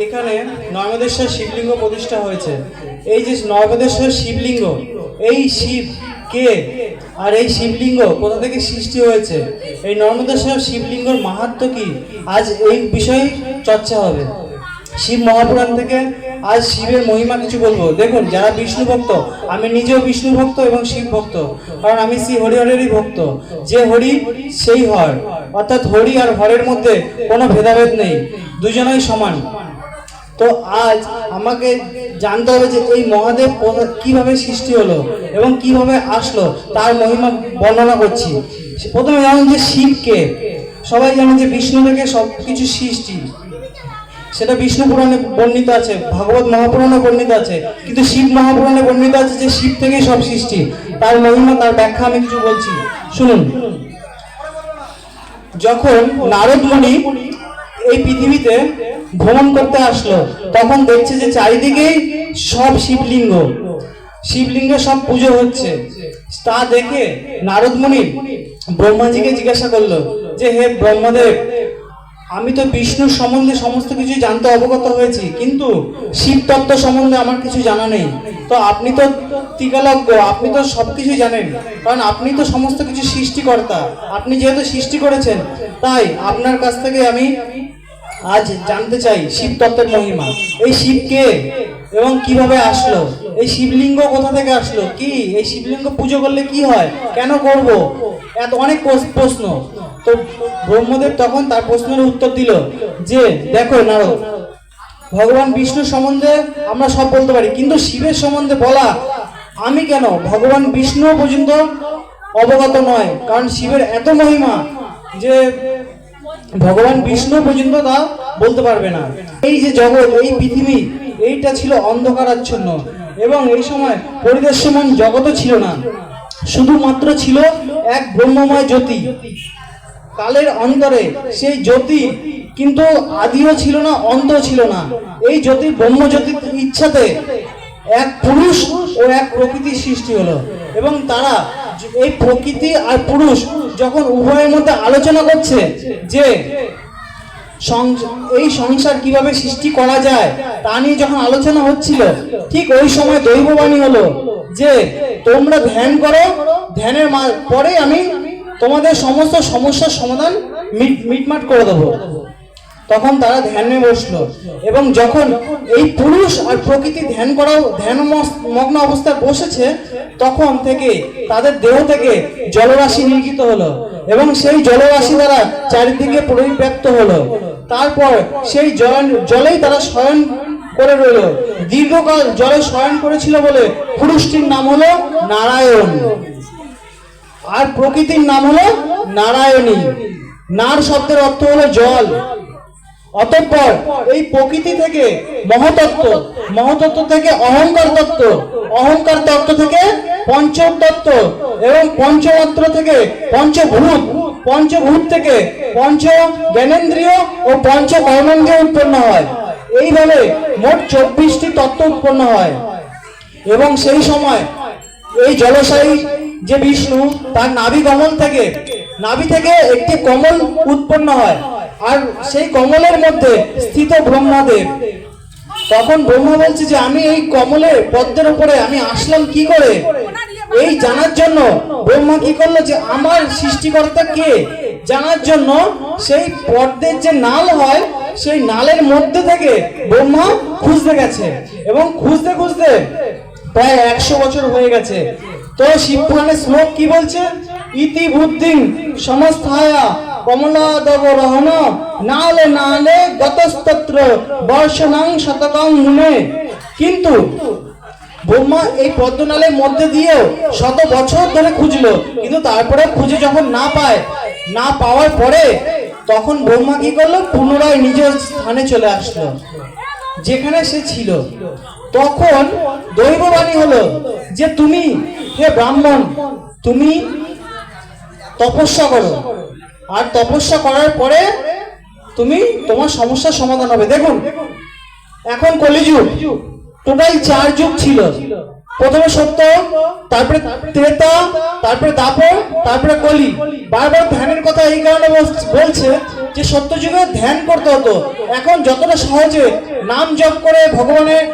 এখানে নর্মদেশ্বর শিবলিঙ্গ প্রতিষ্ঠা হয়েছে। এই যে নর্মদেশ্বর শিবলিঙ্গ, এই শিব কে? আর এই শিবলিঙ্গ কোথা থেকে সৃষ্টি হয়েছে? এই নর্মদেশ্বর শিবলিঙ্গর মাহাত্ম কি? আজ এই বিষয়ে চর্চা হবে। শিব মহাপুরাণ থেকে আজ শিবের মহিমা কিছু বলব। দেখুন, যারা বিষ্ণু ভক্ত, আমি নিজেও বিষ্ণু ভক্ত এবং শিব ভক্ত, কারণ আমি শ্রী হরিহরেরই ভক্ত। যে হরি, সেই হর। অর্থাৎ হরি আর হরের মধ্যে কোনো ভেদাভেদ নেই। দুজনেই সমান। তো আজ আমাকে জানতে হবে যে এই মহাদেব কীভাবে সৃষ্টি হলো এবং কীভাবে আসলো, তার মহিমা বর্ণনা করছি। প্রথমে জানেন যে শিবকে সবাই জানে যে বিষ্ণু থেকে সব কিছু সৃষ্টি। সেটা বিষ্ণু পুরাণে বর্ণিত আছে, ভাগবত মহাপুরাণে বর্ণিত আছে, কিন্তু শিব মহাপুরাণে বর্ণিত আছে যে শিব থেকেই সব সৃষ্টি। তার মহিমা, তার ব্যাখ্যা আমি কিছু বলছি। শুনুন। যখন নারদ মুনি এই পৃথিবীতে ভ্রমণ করতে আসলো, তখন দেখছে যে চারিদিকেই সব শিবলিঙ্গ। শিবলিঙ্গে সব পুজো হচ্ছে। তা দেখে নারদ মুনি ব্রহ্মাজিকে জিজ্ঞাসা করল যে, হে ব্রহ্মদেব, আমি তো বিষ্ণুর সম্বন্ধে সমস্ত কিছু জানতে অবগত হয়েছি, কিন্তু শিব তত্ত্ব সম্বন্ধে আমার কিছু জানা নেই। তো আপনি তো টিকালজ্ঞ আপনি তো সব কিছু জানেন, কারণ আপনি তো সমস্ত কিছু সৃষ্টিকর্তা, আপনি যেহেতু সৃষ্টি করেছেন, তাই আপনার কাছ থেকে আমি আজ জানতে চাই শিব তত্ত্বের মহিমা। এই শিব কে এবং কীভাবে আসলো? এই শিবলিঙ্গ কোথা থেকে আসলো? কি? এই শিবলিঙ্গ পুজো করলে কি হয়? কেন করব? এত অনেক প্রশ- প্রশ্ন। তো ব্রহ্মদেব তখন তার প্রশ্নের উত্তর দিল যে, দেখো নারদ, ভগবান বিষ্ণুর সম্বন্ধে আমরা সব বলতে পারি, কিন্তু শিবের সম্বন্ধে বলা, আমি কেন? ভগবান বিষ্ণু পর্যন্ত অবগত নয়, কারণ শিবের এত মহিমা যে ভগবান বিষ্ণু পর্যন্ত তা বলতে পারবে না। এই যে জগৎ, এই পৃথিবী, এইটা ছিল অন্ধকারাচ্ছন্ন। এবং এই সময় পরিদর্শমান জগতও ছিল না। শুধুমাত্র ছিল এক ব্রহ্মময় জ্যোতি। কালের অন্তরে সেই জ্যোতি কিন্তু আদিও ছিল না, অন্তও ছিল না। এই জ্যোতি ব্রহ্মজ্যোতির ইচ্ছাতে এক পুরুষ ও এক প্রকৃতির সৃষ্টি হলো। এবং তারা এই প্রকৃতি আর পুরুষ যখন উভয়ের মধ্যে আলোচনা করছে যে এই সংসার কীভাবে সৃষ্টি করা যায়, তা নিয়ে যখন আলোচনা হচ্ছিল, ঠিক ওই সময় দৈববাণী হলো যে তোমরা ধ্যান করো, ধ্যানের পরে আমি তোমাদের সমস্ত সমস্যার সমাধান মিট, মিটমাট করে দেবো। তখন তারা ধ্যানে বসল। এবং যখন এই পুরুষ আর প্রকৃতি ধ্যান করাও ধ্যান মগ্ন অবস্থায় বসেছে, তখন থেকে তাদের দেহ থেকে জলরাশি নির্গিত হলো এবং সেই জলরাশি দ্বারা চারিদিকে পরিব্যাপ্ত হলো। তারপর সেই জল জলেই তারা শয়ন করে রইল। দীর্ঘকাল জলে শয়ন করেছিল বলে পুরুষটির নাম হলো নারায়ণ। আর প্রকৃতির নাম হলো নারায়ণী। নার শব্দের অর্থ হলো জল। অতঃপর এই প্রকৃতি থেকে মহতত্ত্ব মহতত্ত্ব থেকে অহংকার তত্ত্ব অহংকার তত্ত্ব থেকে পঞ্চম তত্ত্ব এবং পঞ্চমাত্র থেকে পঞ্চভূত পঞ্চভূত থেকে পঞ্চ জ্ঞানেন্দ্রিয় ও পঞ্চ কর্মেন্দ্রিয় উৎপন্ন হয়। এইভাবে মোট চব্বিশটি তত্ত্ব উৎপন্ন হয়। এবং সেই সময় এই জলশায়ী যে বিষ্ণু, তার নাভি গমন থেকে, নাভি থেকে একটি কমল উৎপন্ন হয়। আর সেই কমলের মধ্যে স্থিত ব্রহ্মাদেব। তখন ব্রহ্মা বলছে যে, আমি এই কমলের পদ্মের উপরে আমি আসলাম কি করে? এই জানার জন্য ব্রহ্মা কি করল যে, আমার সৃষ্টিকর্তা কে? জানার জন্য সেই পদ্মের যে নাল হয়, সেই নালের মধ্যে থেকে ব্রহ্মা খুঁজতে গেছে এবং খুঁজতে খুঁজতে প্রায় একশো বছর হয়ে গেছে। তো শিবপুরাণের শ্লোক কি বলছে? ইতি বুদ্ধিং সমস্থায়া কমলাদব রহন নালে নালে গতস্তত্র, বর্ষণাং শতকং মুনে। কিন্তু ব্রহ্মা এই পদ্মনালের মধ্যে দিয়েও শত বছর ধরে খুঁজলো। কিন্তু তারপরে খুঁজে যখন না পায়, না পাওয়ার পরে তখন ব্রহ্মা কি করল? পুনরায় নিজের স্থানে চলে আসলো। যেখানে সে ছিল। তখন দৈববাণী হলো যে তুমি হে ব্রাহ্মণ, তুমি তপস্যা করো। আর তপস্যা করার পরে তুমি তোমার সমস্যার সমাধান হবে। দেখুন, এখন কলিযুগ। টোটাল চার যুগ ছিল। প্রথমে সত্য, তারপরে ত্রেতা, তারপরে দাপর, তারপরে কলি। বারবার ধ্যানের কথা এই কারণে বলছে যে সত্য যুগে ধ্যান করতে হতো। এখন যতটা সহজে নাম জপ করে ভগবানের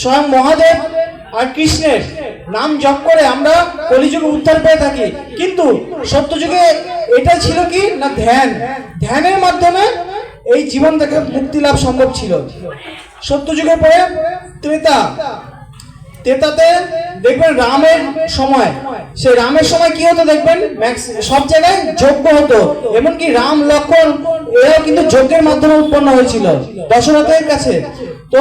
স্বয়ং মহাদেব আর কৃষ্ণের নাম জপ করে আমরা কলিযুগে উদ্ধার পেয়ে থাকি। কিন্তু সত্য যুগে এটা ছিল কি? না ধ্যান। ধ্যানের মাধ্যমে এই জীবন থেকে মুক্তি লাভ সম্ভব ছিল। সত্য যুগের পরে ত্রেতা তেতাতে দেখবেন রামের সময়। সেই রামের সময় কি হতো দেখবেন? সব জায়গায় যজ্ঞ হতো। এমনকি রাম লক্ষণ এরাও কিন্তু যজ্ঞের মাধ্যমে উৎপন্ন হয়েছিল দশরথের কাছে। তো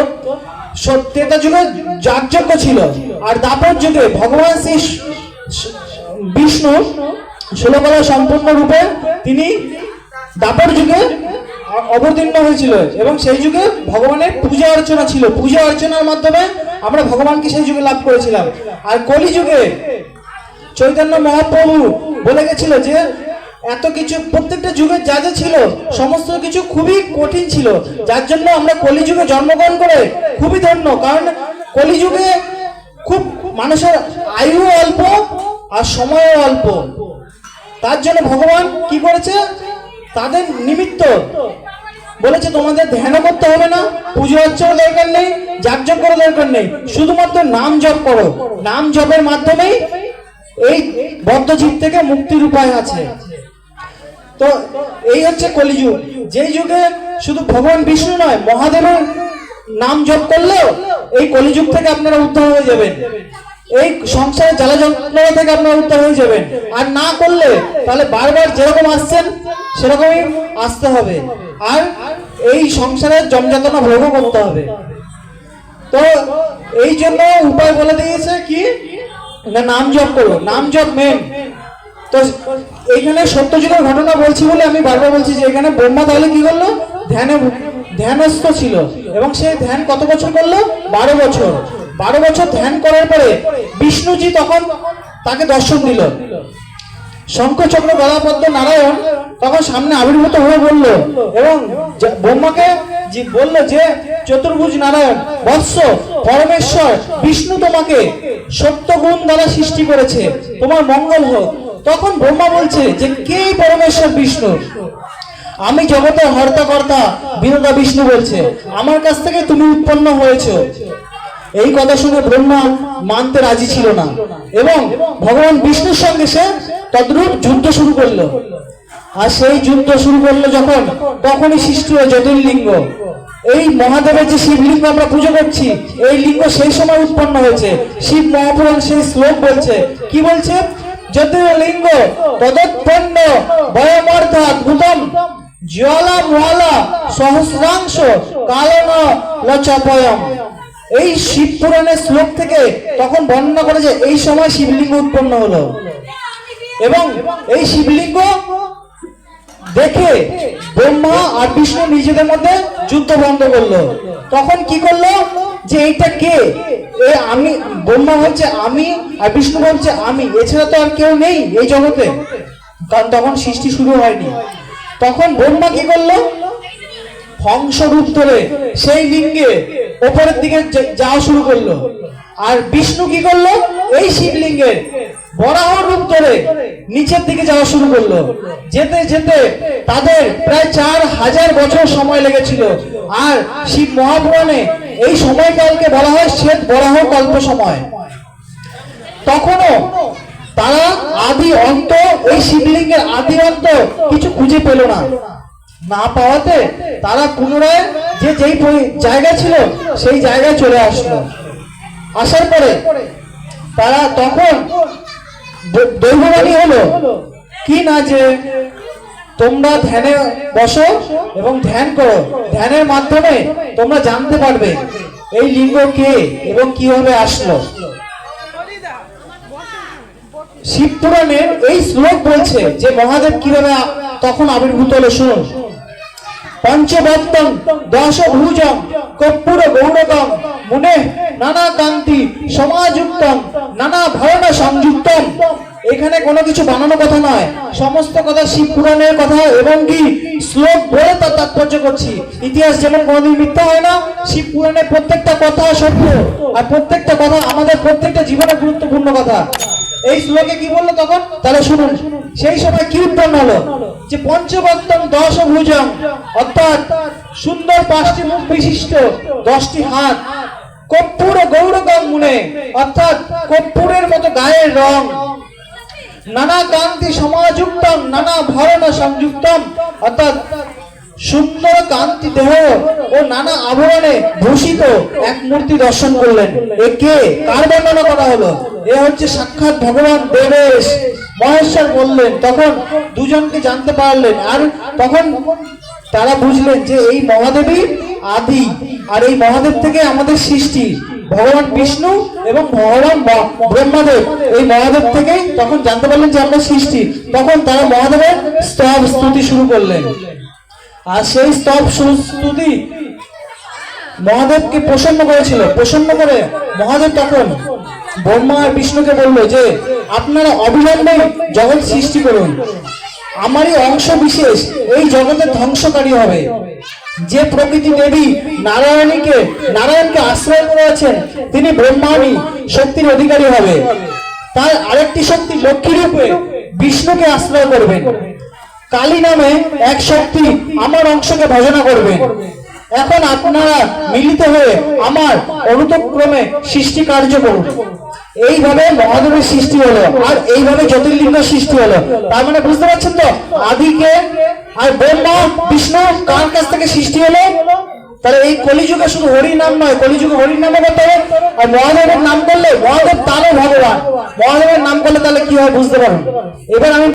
স- তেতা যুগে যাগযজ্ঞ ছিল। আর দাপর যুগে ভগবান শ্রী স- স- বিষ্ণু ষোলকলা সম্পূর্ণ রূপে তিনি দাপর যুগে অবতীর্ণ হয়েছিল এবং সেই যুগে ভগবানের পূজা অর্চনা ছিল। পূজা অর্চনার মাধ্যমে আমরা ভগবানকে সেই যুগে লাভ করেছিলাম। আর কলি যুগে চৈতন্য মহাপ্রভু বলে গেছিল যে, এত কিছু, প্রত্যেকটা যুগে যা যা ছিল, সমস্ত কিছু খুবই কঠিন ছিল। যার জন্য আমরা কলিযুগে জন্মগ্রহণ করে খুবই ধন্য। কারণ কলিযুগে খুব মানুষের আয়ু অল্প আর সময়ও অল্প। তার জন্য ভগবান কি করেছে? তাদের নিমিত্ত বলেছে, তোমাদের ধ্যান করতে হবে না, পুজো অর্চনা দরকার নেই, যাগযজ্ঞ করার দরকার নেই। শুধুমাত্র নাম জপ করো। নাম জপের মাধ্যমেই এই বদ্ধজীব থেকে মুক্তির উপায় আছে। তো এই হচ্ছে কলিযুগ। যেই যুগে শুধু ভগবান বিষ্ণু নয়, মহাদেবের নাম জপ করলেও এই কলিযুগ থেকে আপনারা উদ্ধার হয়ে যাবেন। এই সংসারে জ্বালা যন্ত্রণা থেকে আপনার উদ্ধার হয়ে যাবেন। আর না করলে তাহলে বারবার যেরকম আসছেন, সেরকমই আসতে হবে। আর এই সংসারের জমযাতনা ভোগও করতে হবে। তো এই জন্য উপায় বলে দিয়েছে কি? না নাম জপ করো। নাম জপ মেন তো এইখানে সত্যযুগের ঘটনা বলছি বলে আমি বারবার বলছি যে এখানে ব্রহ্মা তাহলে কি করল? ধ্যানে ধ্যানস্থ ছিল। এবং সেই ধ্যান কত বছর করল? বারো বছর। বারো বছর ধ্যান করার পরে বিষ্ণুজি তখন তাকে দর্শন দিল। শঙ্খচক্র গদাপদ্ম নারায়ণ তখন সামনে আবির্ভূত হয়ে বলল, এবং ব্রহ্মাকে বলল যে, চতুর্ভুজ নারায়ণ, বৎস, পরমেশ্বর, বিষ্ণু তোমাকে সত্য গুণ দ্বারা সৃষ্টি করেছে, তোমার মঙ্গল হোক। তখন ব্রহ্মা বলছে যে, কে পরমেশ্বর বিষ্ণু? আমি জগতের হর্তা কর্তা বিনোদা বিষ্ণু বলছে। আমার কাছ থেকে তুমি উৎপন্ন হয়েছো। এই কথা শুনে ব্রহ্মা মানতে রাজি ছিল না। এবং ভগবান বিষ্ণুর সঙ্গে সে তদ্রূপ যুদ্ধ শুরু করল। আর সেই যুদ্ধ শুরু করল যখন, তখনই সৃষ্টি হয় জ্যোতির্লিঙ্গ এই মহাদেবের যে শিবলিঙ্গ আমরা পুজো করছি, এই লিঙ্গ সেই সময় উৎপন্ন হয়েছে। শিব মহাপুরাণ সেই শ্লোক বলছে। কি বলছে? জ্যোতির্লিঙ্গ তদৎপন্ন বয়মর্থাৎ ভূতম জ্বালা মহালা সহস্রাংশ কালন লচপয়ম। এই শিব পুরাণের শ্লোক থেকে তখন বর্ণনা করে যে এই সময় শিবলিঙ্গ উৎপন্ন হলো। এবং এই শিবলিঙ্গ দেখে ব্রহ্মা আর বিষ্ণু নিজেদের মধ্যে যুদ্ধ বন্ধ করল। তখন কি করল? যে এইটা কে? এ আমি, ব্রহ্মা বলছে আমি আর বিষ্ণু বলছে আমি। এছাড়া তো আর কেউ নেই এই জগতে। কারণ তখন সৃষ্টি শুরু হয়নি। তখন ব্রহ্মা কি করল? হংস রূপ ধরে সেই লিঙ্গে ওপরের দিকে যাওয়া শুরু করল। আর বিষ্ণু কি করল? এই শিবলিঙ্গের বরাহ রূপ ধরে নিচের দিকে যাওয়া শুরু করল। যেতে যেতে তাদের প্রায় চার হাজার বছর সময় লেগেছিল। আর শিব মহাপুরাণে এই সময়কালকে বলা হয় শ্বেত বরাহ কল্প সময়। তখনও তারা আদি অন্ত এই শিবলিঙ্গের আদি অন্ত কিছু খুঁজে পেল না। না পাওয়াতে তারা পুনরায় যে যেই জায়গা ছিল, সেই জায়গায় চলে আসলো। আসার পরে তারা তখন দৈববাণী হলো, কি না যে তোমরা ধ্যানে বসো এবং ধ্যান করো। ধ্যানের মাধ্যমে তোমরা জানতে পারবে এই লিঙ্গ কে এবং কীভাবে আসলো। শিব পুরাণের এই শ্লোক বলছে যে মহাদেব কীভাবে তখন আবির্ভূত হলো, শুনুন। পঞ্চবত্তম দশ ভুজম কর্পূর গৌরকম মুনে নানা কান্তি সমাযুক্তম নানা ভরণ সংযুক্তম এখানে কোনো কিছু বানানো কথা নয়। সমস্ত কথা শিব পুরাণের কথা এবং কি শ্লোক বলে তার তাৎপর্য করছি। ইতিহাস যেমন কোনোদিন মিথ্যা হয় না, শিব পুরাণের প্রত্যেকটা কথা সত্য। আর প্রত্যেকটা কথা আমাদের প্রত্যেকটা জীবনে গুরুত্বপূর্ণ কথা। এই শ্লোকে কি বলল তখন? তাহলে শুনুন, সেই সময় কি উৎপন্ন হলো, যে পঞ্চবত্তম দশ ভুজং অর্থাৎ সুন্দর পাঁচটি মুখ বিশিষ্ট, দশটি হাত, কর্পূর গৌরগম মুনে, অর্থাৎ কর্পূরের মতো গায়ের রং, নানা কান্তি সমাযুক্তম নানা ভরণ সংযুক্তম, অর্থাৎ সুন্দর কান্তি দেহ ও নানা আভরণে ভূষিত এক মূর্তি দর্শন করলেন। একে কার বর্ণনা করা হলো? এ হচ্ছে সাক্ষাৎ ভগবান দেবেশ। মহেশ্বর বললেন, তখন দুজনকে জানতে পারলেন। আর তখন তারা বুঝলেন যে এই মহাদেবী আদি, আর এই মহাদেব থেকে আমাদের সৃষ্টি। ভগবান বিষ্ণু এবং ভগবান ব্রহ্মাদেব। এই মহাদেব থেকে তখন জানতে পারলেন যে আমরা সৃষ্টি। তখন তারা মহাদেবের স্তব স্তুতি শুরু করলেন। আর সেই স্তব স্তুতি মহাদেবকে প্রসন্ন করেছিল। প্রসন্ন করে মহাদেব তখন ব্রহ্মা আর বিষ্ণুকে বলল যে, আপনারা অবিলম্বে জগৎ সৃষ্টি করুন। আমারই অংশ বিশেষ, এই জগতের ধ্বংসকারী হবে। যে প্রকৃতি দেবী নারায়ণীকে, নারায়ণকে আশ্রয় করে আছেন, তিনি ব্রহ্মাণী শক্তির অধিকারী হবে। তার আরেকটি শক্তি লক্ষ্মী রূপে বিষ্ণুকে আশ্রয় করবেন। কালী নামে এক শক্তি আমার অংশকে ভজনা করবেন। এখন আপনারা মিলিত হয়ে আমার অনুতক্রমে সৃষ্টি কার্য করুন। এইভাবে মহাদেবের সৃষ্টি হলো, আর এইভাবে জ্যোতির্লিঙ্গ সৃষ্টি হলো। তার মানে বুঝতে পারছেন তো? আদিকে আর ব্রহ্মা, বিষ্ণু কার কাছ থেকে সৃষ্টি হলো? তাহলে এই কলিযুগে শুধু হরি নাম নয়, কলিযুগে হরি নামে করতে হবে। আর মহাদেবের নাম করলে মহাদেব তারও ভগবান। মহাদেবের নাম করলে তাহলে কি হয়? বুঝতে পারবেন এবার আমি